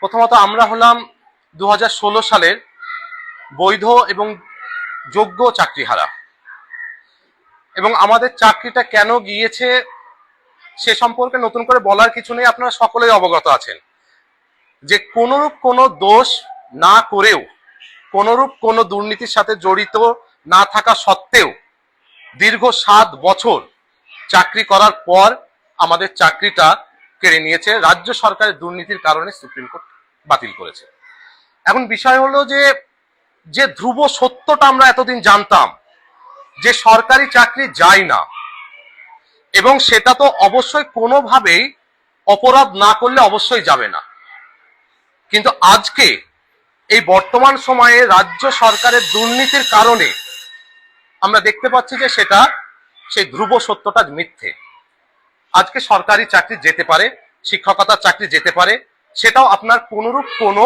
প্রথমত আমরা হলাম দু হাজার ষোলো সালের বৈধ এবং যোগ্য চাকরিহারা। এবং আমাদের চাকরিটা কেন গিয়েছে সে সম্পর্কে নতুন করে বলার কিছু নেই, আপনারা সকলেই অবগত আছেন। যে কোনোরূপ কোনো দোষ না করেও, কোনোরূপ কোনো দুর্নীতির সাথে জড়িত না থাকা সত্ত্বেও দীর্ঘ সাত বছর চাকরি করার পর আমাদের চাকরিটা কেড়ে নিয়েছে রাজ্য সরকারের দুর্নীতির কারণে সুপ্রিম কোর্ট। বাতিল করেছে। এখন বিষয় হলো যে যে ধ্রুব সত্যটা আমরা এতদিন জানতাম, যে সরকারি চাকরি যায় না, এবং সেটা তো অবশ্যই কোনোভাবেই অপরাধ না করলে অবশ্যই যাবে না। কিন্তু আজকে এই বর্তমান সময়ে রাজ্য সরকারের দুর্নীতির কারণে আমরা দেখতে পাচ্ছি যে সেটা, সেই ধ্রুব সত্যটা মিথ্যে। আজকে সরকারি চাকরি যেতে পারে, শিক্ষকতার চাকরি যেতে পারে সেটাও আপনার কোনরূপ কোনো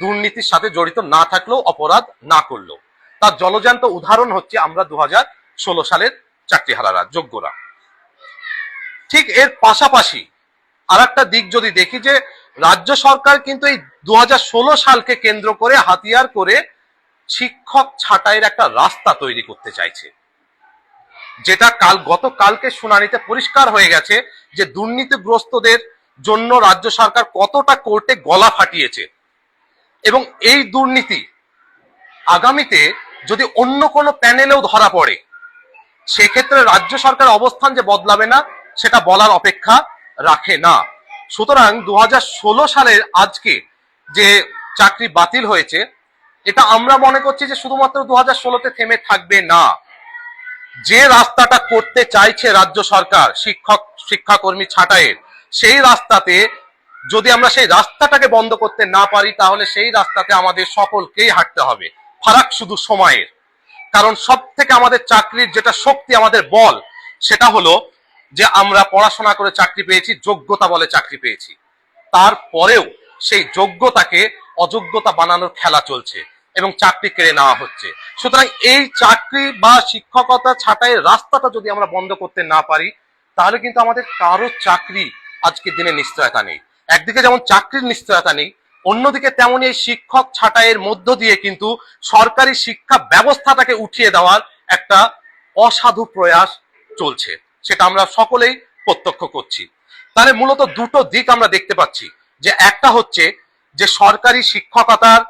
দুর্নীতির সাথে জড়িত না থাকলেও অপরাধ না করলেও। তার জলজান্ত উদাহরণ হচ্ছে আমরা দু সালের চাকরিহারারা, যোগ্যরা। ঠিক এর পাশাপাশি আর একটা দিক যদি দেখি যে রাজ্য সরকার কিন্তু এই দু হাজার ষোলো সালকে কেন্দ্র করে হাতিয়ার করে শিক্ষক ছাঁটাইয়ের একটা রাস্তা তৈরি করতে চাইছে। যেটা কাল গতকালকে শুনানিতে পরিষ্কার হয়ে গেছে যে দুর্নীতিগ্রস্তদের জন্য রাজ্য সরকার কতটা কোর্টে গলা ফাটিয়েছে। এবং এই দুর্নীতি আগামীতে যদি অন্য কোনো প্যানেলেও ধরা পড়ে, সেক্ষেত্রে রাজ্য সরকার অবস্থান যে বদলাবে না, সেটা বলার অপেক্ষা রাখে না। সুতরাং দু হাজার ষোলো সালের আজকে যে চাকরি বাতিল হয়েছে, এটা আমরা মনে করছি যে শুধুমাত্র দু হাজার ষোলোতে থেমে থাকবে না। যে রাস্তাটা করতে চাইছে রাজ্য সরকার, শিক্ষক, শিক্ষাকর্মী ছাঁটাইয়ের সেই রাস্তাতে যদি আমরা সেই রাস্তাটাকে বন্ধ করতে না পারি, তাহলে সেই রাস্তাতে আমাদের সকলকেই হাঁটতে হবে। ফারাক শুধু সময়ের। কারণ সব থেকে আমাদের চাকরির যেটা শক্তি, আমাদের বল, সেটা হলো যে আমরা পড়াশোনা করে চাকরি পেয়েছি, যোগ্যতা বলে চাকরি পেয়েছি। তারপরেও সেই যোগ্যতাকে অযোগ্যতা বানানোর খেলা চলছে এবং চাকরি কেড়ে নেওয়া হচ্ছে। সুতরাং এই চাকরি বা শিক্ষকতা ছাঁটাইয়ের রাস্তাটা যদি আমরা বন্ধ করতে না পারি, তাহলে কিন্তু আমাদের কারও চাকরি আজকের দিনে নিশ্চয়তা নেই। একদিকে যেমন চাকরির নিশ্চয়তা নেই, অন্যদিকে তেমন এই শিক্ষক ছাঁটাইয়ের মধ্য দিয়ে কিন্তু সরকারি শিক্ষা ব্যবস্থাটাকে উঠিয়ে দেওয়ার একটা অসাধু প্রয়াস চলছে, সেটা আমরা সকলেই প্রত্যক্ষ করছি। তাহলে মূলত দুটো দিক আমরা দেখতে পাচ্ছি, যে একটা হচ্ছে যে সরকারি শিক্ষকতার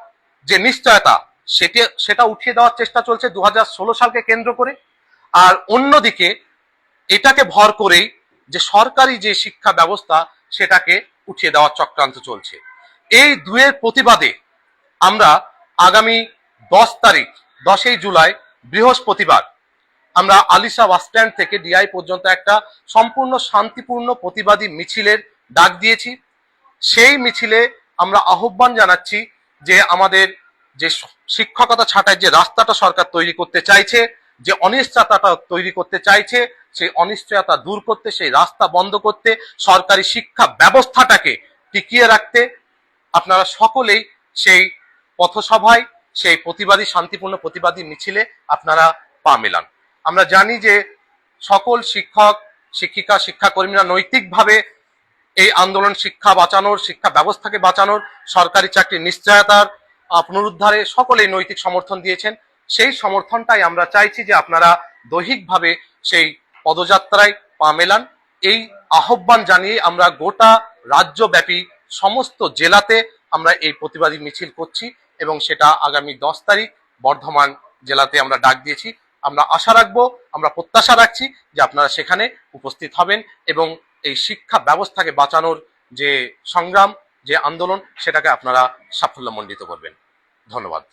যে নিশ্চয়তা, সেটি, সেটা উঠিয়ে দেওয়ার চেষ্টা চলছে দু হাজার ষোলো সালকে কেন্দ্র করে, আর অন্যদিকে এটাকে ভর করেই যে সরকারি যে শিক্ষা ব্যবস্থা সেটাকে উঠিয়ে দেওয়ার চক্রান্ত চলছে। এই দুয়ের প্রতিবাদে আমরা আগামী দশ তারিখ, দশই জুলাই, বৃহস্পতিবার আমরা আলিশা বাসস্ট্যান্ড থেকে ডিআই পর্যন্ত একটা সম্পূর্ণ শান্তিপূর্ণ প্রতিবাদী মিছিলের ডাক দিয়েছি। সেই মিছিলে আমরা আহ্বান জানাচ্ছি যে আমাদের যে শিক্ষকতা ছাঁটাই যে রাস্তাটা সরকার তৈরি করতে চাইছে যে অনিশ্চয়তাটা তৈরি করতে চাইছে, সেই অনিশ্চয়তা দূর করতে, সেই রাস্তা বন্ধ করতে, সরকারি শিক্ষা ব্যবস্থাটাকে টিকিয়ে রাখতে আপনারা সকলেই সেই পথসভায়, সেই প্রতিবাদী, শান্তিপূর্ণ প্রতিবাদী মিছিলে আপনারা পা মেলান। আমরা জানি যে সকল শিক্ষক, শিক্ষিকা, শিক্ষাকর্মীরা নৈতিকভাবে এই আন্দোলন শিক্ষা বাঁচানোর, শিক্ষা ব্যবস্থাকে বাঁচানোর, সরকারি চাকরির নিশ্চয়তার পুনরুদ্ধারে সকলেই নৈতিক সমর্থন দিয়েছেন। সেই সমর্থনটাই আমরা চাইছি যে আপনারা দৈহিকভাবে সেই পদযাত্রায় পা মেলান। এই আহ্বান জানিয়ে আমরা গোটা রাজ্যব্যাপী সমস্ত জেলাতে আমরা এই প্রতিবাদী মিছিল করছি এবং সেটা আগামী দশ তারিখ বর্ধমান জেলাতে আমরা ডাক দিয়েছি। আমরা আশা রাখব, আমরা প্রত্যাশা রাখছি যে আপনারা সেখানে উপস্থিত হবেন এবং এই শিক্ষা ব্যবস্থাকে বাঁচানোর যে সংগ্রাম, যে আন্দোলন, সেটাকে আপনারা সাফল্যমণ্ডিত করবেন। ধন্যবাদ।